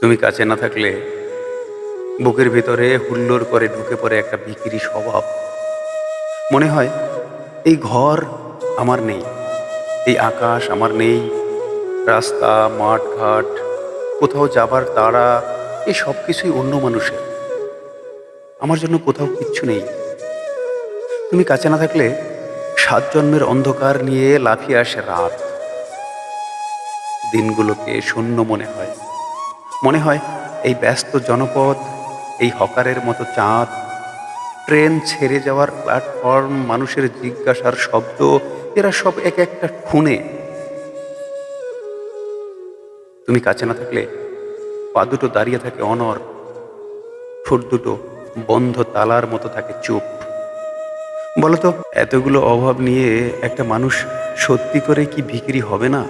তুমি কাছে না থাকলে বুকের ভিতরে হুল্লোড় করে ঢুকে পড়ে একটা বিক্রি স্বভাব। মনে হয়, এই ঘর আমার নেই, এই আকাশ আমার নেই, রাস্তা মাঠ ঘাট কোথাও যাবার তাড়া এই সব কিছুই অন্য মানুষের। আমার জন্য কোথাও কিচ্ছু নেই। তুমি কাছে না থাকলে সাত জন্মের অন্ধকার নিয়ে লাফিয়ে আসে রাত। দিনগুলোকে শূন্য মনে হয়। মনে হয় এই ব্যস্ত জনপদ, এই হকারের মতো চাঁদ, ট্রেন ছেড়ে যাওয়ার প্ল্যাটফর্ম মানুষের জিজ্ঞাসার শব্দ, এরা সব এক একটা খুনে। তুমি কাছে না থাকলে পা দুটো দাঁড়িয়ে থাকে অনর, ঠোঁট দুটো বন্ধ তালার মতো থাকে চুপ। বলতো এতগুলো অভাব নিয়ে একটা মানুষ সত্যি করে কি বিক্রি হবে না?